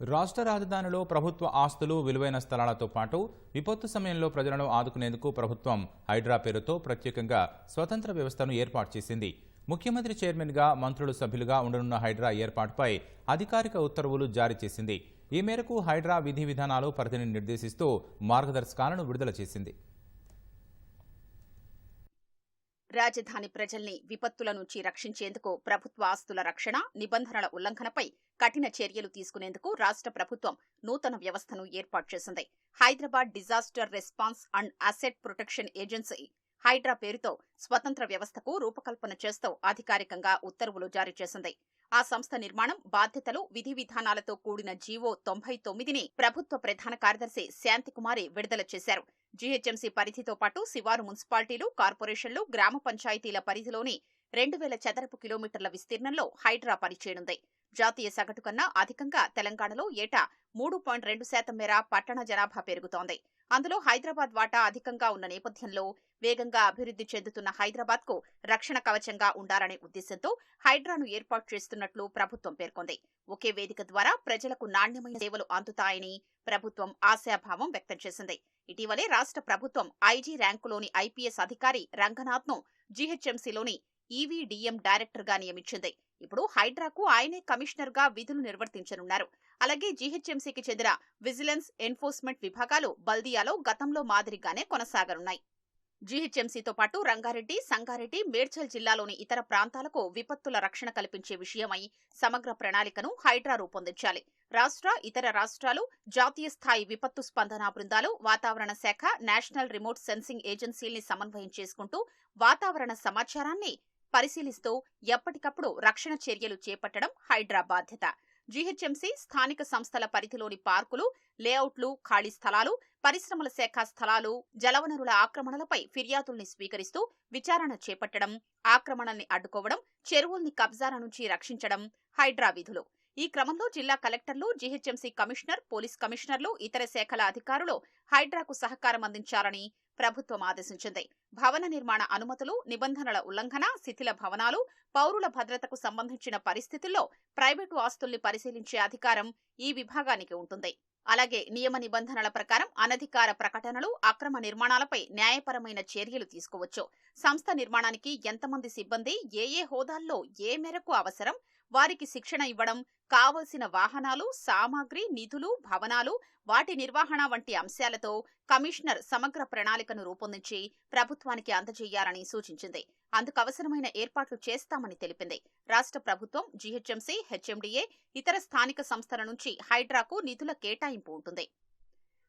రాష్ట్ర రాజధానిలో ప్రభుత్వ ఆస్తులు విలువైన స్థలాలతో పాటు విపత్తు సమయంలో ప్రజలను ఆదుకునేందుకు ప్రభుత్వం హైడ్రా పేరుతో ప్రత్యేకంగా స్వతంత్ర వ్యవస్థను ఏర్పాటు చేసింది. ముఖ్యమంత్రి చైర్మన్గా మంత్రులు సభ్యులుగా ఉండనున్న హైడ్రా ఏర్పాటుపై అధికారిక ఉత్తర్వులు జారీ చేసింది. ఈ మేరకు హైడ్రా విధి విధానాలు పరిధిని నిర్దేశిస్తూ మార్గదర్శకాలను విడుదల చేసింది. రాజధాని ప్రజల్ని విపత్తుల నుంచి రక్షించేందుకు ప్రభుత్వ ఆస్తుల రక్షణ నిబంధనల ఉల్లంఘనపై కఠిన చర్యలు తీసుకునేందుకు రాష్ట్ర ప్రభుత్వం నూతన వ్యవస్థను ఏర్పాటు చేసింది. Hyderabad disaster response and asset protection agency HYDRAA పేరుతో స్వతంత్ర వ్యవస్థకు రూపకల్పన చేస్తూ అధికారికంగా ఉత్తర్వులు జారీ చేసింది. ఆ సంస్థ నిర్మాణం బాధ్యతలు విధి విధానాలతో కూడిన జీవో తొంభై తొమ్మిదిని ప్రభుత్వ ప్రధాన కార్యదర్శి శాంతికుమారి విడుదల చేశారు. జీహెచ్ఎంసీ పరిధితో పాటు శివారు మున్సిపాలిటీలు కార్పొరేషన్లు గ్రామ పంచాయతీల పరిధిలోని రెండు వేల చదరపు కిలోమీటర్ల విస్తీర్ణంలో హైడ్రా పనిచేయనుంది. జాతీయ సగటు కన్నా అధికంగా తెలంగాణలో ఏటా మూడు పాయింట్ రెండు శాతం మేర పట్టణ జనాభా పెరుగుతోంది. అందులో హైదరాబాద్ వాటా అధికంగా ఉన్న నేపథ్యంలో వేగంగా అభివృద్ధి చెందుతున్న హైదరాబాద్కు రక్షణ కవచంగా ఉండాలనే ఉద్దేశంతో హైడ్రాను ఏర్పాటు చేస్తున్నట్లు ప్రభుత్వం పేర్కొంది. ఒకే వేదిక ద్వారా ప్రజలకు నాణ్యమైన సేవలు అందుతాయని ప్రభుత్వం ఆశాభావం వ్యక్తం చేసింది. ఇటీవలే రాష్ట్ర ప్రభుత్వం ఐజీ ర్యాంకులోని ఐపీఎస్ అధికారి రంగనాథ్ను జీహెచ్ఎంసీలోని ఈవీడీఎం డైరెక్టర్గా నియమించింది. ఇప్పుడు హైడ్రాకు ఆయనే కమిషనర్గా విధులు నిర్వర్తించనున్నారు. అలాగే జీహెచ్ఎంసీకి చెందిన విజిలెన్స్ ఎన్ఫోర్స్మెంట్ విభాగాలు బల్దియాలో గతంలో మాదిరిగానే కొనసాగనున్నాయి. జీహెచ్ఎంసీతో పాటు రంగారెడ్డి సంగారెడ్డి మేడ్చల్ జిల్లాలోని ఇతర ప్రాంతాలకు విపత్తుల రక్షణ కల్పించే విషయమై సమగ్ర ప్రణాళికను హైడ్రా రూపొందించాలి. రాష్ట్ర ఇతర రాష్ట్రాలు జాతీయ స్థాయి విపత్తు స్పందన బృందాలు వాతావరణ శాఖ నేషనల్ రిమోట్ సెన్సింగ్ ఏజెన్సీల్ని సమన్వయం చేసుకుంటూ వాతావరణ సమాచారాన్ని పరిశీలిస్తూ ఎప్పటికప్పుడు రక్షణ చర్యలు చేపట్టడం హైడ్రా బాధ్యత. జీహెచ్ఎంసీ స్థానిక సంస్థల పరిధిలోని పార్కులు లేఅవుట్లు ఖాళీ స్థలాలు పరిశ్రమల శాఖ స్థలాలు జలవనరుల ఆక్రమణలపై ఫిర్యాదుల్ని స్వీకరిస్తూ విచారణ చేపట్టడం ఆక్రమణల్ని అడ్డుకోవడం చెరువుల్ని కబ్జాల నుంచి రక్షించడం హైడ్రా విధులు. ఈ క్రమంలో జిల్లా కలెక్టర్లు జీహెచ్ఎంసీ కమిషనర్ పోలీస్ కమిషనర్లు ఇతర శాఖల అధికారులు హైడ్రాకు సహకారం అందించాలని ప్రభుత్వం ఆదేశించింది. భవన నిర్మాణ అనుమతులు నిబంధనల ఉల్లంఘన శిథిల భవనాలు పౌరుల భద్రతకు సంబంధించిన పరిస్థితుల్లో ప్రైవేటు ఆస్తుల్ని పరిశీలించే అధికారం ఈ విభాగానికి ఉంటుంది. అలాగే నియమ నిబంధనల ప్రకారం అనధికార ప్రకటనలు అక్రమ నిర్మాణాలపై న్యాయపరమైన చర్యలు తీసుకోవచ్చు. సంస్థ నిర్మాణానికి ఎంతమంది సిబ్బంది ఏ ఏ హోదాల్లో ఏ మేరకు అవసరం వారికి శిక్షణ ఇవ్వడం కావలసిన వాహనాలు సామాగ్రి నిధులు భవనాలు వాటి నిర్వహణ వంటి అంశాలతో కమిషనర్ సమగ్ర ప్రణాళికను రూపొందించి ప్రభుత్వానికి అందజేయాలని సూచించింది. అందుకు అవసరమైన ఏర్పాట్లు చేస్తామని తెలిపింది. రాష్ట్ర ప్రభుత్వం జీహెచ్ఎంసీ హెచ్ఎండిఏ ఇతర స్థానిక సంస్థల నుంచి హైడ్రాకు నిధుల కేటాయింపు ఉంటుంది.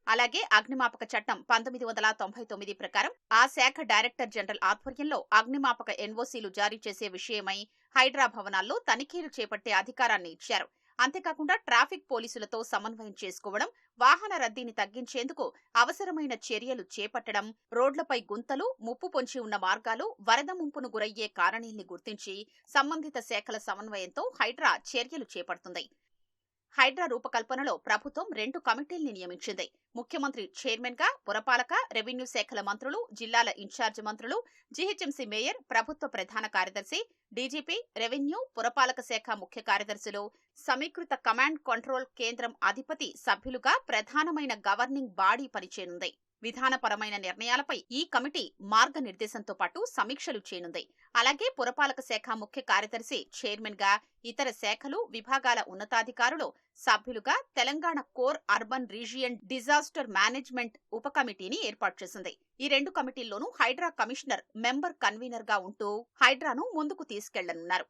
అలాగే అగ్నిమాపక చట్టం పంతొమ్మిది వందల తొంభై తొమ్మిది ప్రకారం ఆ శాఖ డైరెక్టర్ జనరల్ ఆధ్వర్యంలో అగ్నిమాపక ఎన్ఓసీలు జారీ చేసే విషయమై హైడ్రా భవనాల్లో తనిఖీలు చేపట్టే అధికారాన్ని ఇచ్చారు. అంతేకాకుండా ట్రాఫిక్ పోలీసులతో సమన్వయం చేసుకోవడం వాహన రద్దీని తగ్గించేందుకు అవసరమైన చర్యలు చేపట్టడం రోడ్లపై గుంతలు ముప్పు పొంచి ఉన్న మార్గాలు వరద ముంపును గురయ్యే కారణీల్ని గుర్తించి సంబంధిత శాఖల సమన్వయంతో హైడ్రా చర్యలు చేపడుతుంది. హైడ్రా రూపకల్పనలో ప్రభుత్వం రెండు కమిటీల్ని నియమించింది. ముఖ్యమంత్రి చైర్మన్గా పురపాలక రెవెన్యూ శాఖల మంత్రులు జిల్లాల ఇన్ఛార్జి మంత్రులు జీహెచ్ఎంసీ మేయర్ ప్రభుత్వ ప్రధాన కార్యదర్శి డీజీపీ రెవెన్యూ పురపాలక శాఖ ముఖ్య కార్యదర్శులు సమీకృత కమాండ్ కంట్రోల్ కేంద్రం అధిపతి సభ్యులుగా ప్రధానమైన గవర్నింగ్ బాడీ పనిచేయనుంది. విధానపరమైన నిర్ణయాలపై ఈ కమిటీ మార్గనిర్దేశంతో పాటు సమీక్షలు చేయనుంది. అలాగే పురపాలక శాఖ ముఖ్య కార్యదర్శి చైర్మన్గా ఇతర శాఖలు విభాగాల ఉన్నతాధికారులు సభ్యులుగా Telangana core urban region disaster management ఉప కమిటీని ఏర్పాటు చేసింది. ఈ రెండు కమిటీల్లోనూ హైడ్రా కమిషనర్ మెంబర్ కన్వీనర్గా ఉంటూ హైడ్రాను ముందుకు తీసుకెళ్ళనున్నారు.